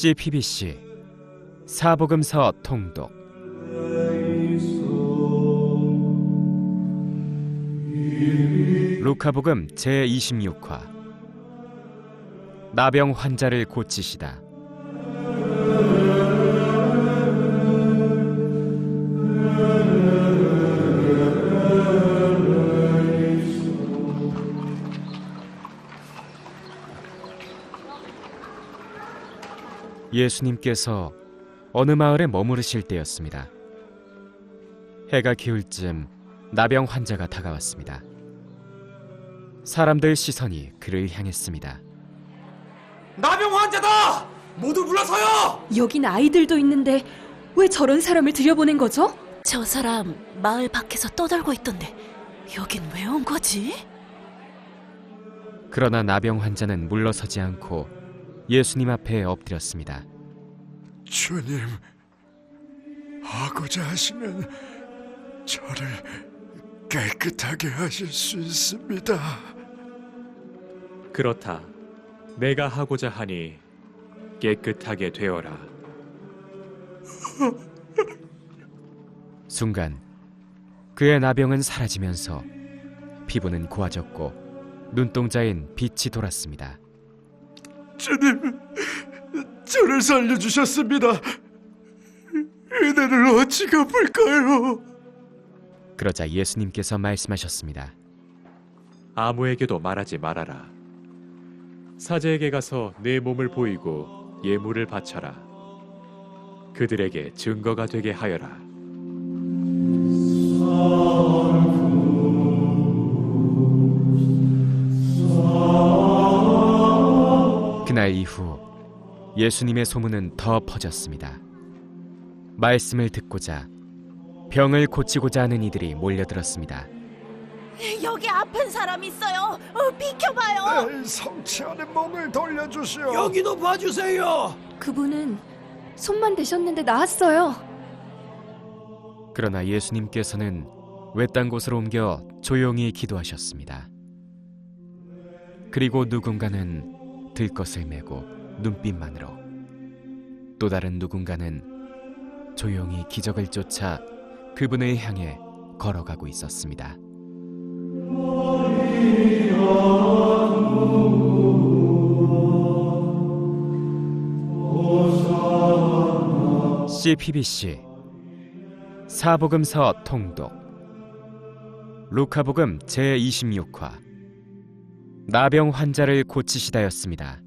CPBC 사복음서 통독. 루카복음 제26화. 나병 환자를 고치시다 예수님께서 어느 마을에 머무르실 때였습니다. 해가 기울 즈음 나병 환자가 다가왔습니다. 사람들 시선이 그를 향했습니다. 나병 환자다! 모두 물러서요! 여긴 아이들도 있는데 왜 저런 사람을 들여보낸 거죠? 저 사람 마을 밖에서 떠들고 있던데 여긴 왜 온 거지? 그러나 나병 환자는 물러서지 않고 예수님 앞에 엎드렸습니다. 주님, 하고자 하시면 저를 깨끗하게 하실 수 있습니다. 그렇다. 내가 하고자 하니 깨끗하게 되어라. 순간 그의 나병은 사라지면서 피부는 고와졌고 눈동자엔 빛이 돌았습니다. 주님, 저를 살려주셨습니다. 은혜를 어찌 갚을까요? 그러자 예수님께서 말씀하셨습니다. 아무에게도 말하지 말아라. 사제에게 가서 내 몸을 보이고 예물을 바쳐라. 그들에게 증거가 되게 하여라. 그날 이후 예수님의 소문은 더 퍼졌습니다. 말씀을 듣고자 병을 고치고자 하는 이들이 몰려들었습니다. 여기 아픈 사람 있어요. 어, 비켜봐요. 내 성취하는 몸을 돌려주시오. 여기도 봐주세요! 그분은 손만 대셨는데 나았어요. 그러나 예수님께서는 외딴 곳으로 옮겨 조용히 기도하셨습니다. 그리고 누군가는 들것을 메고 눈빛만으로 또 다른 누군가는 조용히 기적을 쫓아 그분을 향해 걸어가고 있었습니다. CPBC 사복음서 통독 루카복음 제26화 나병 환자를 고치시다였습니다.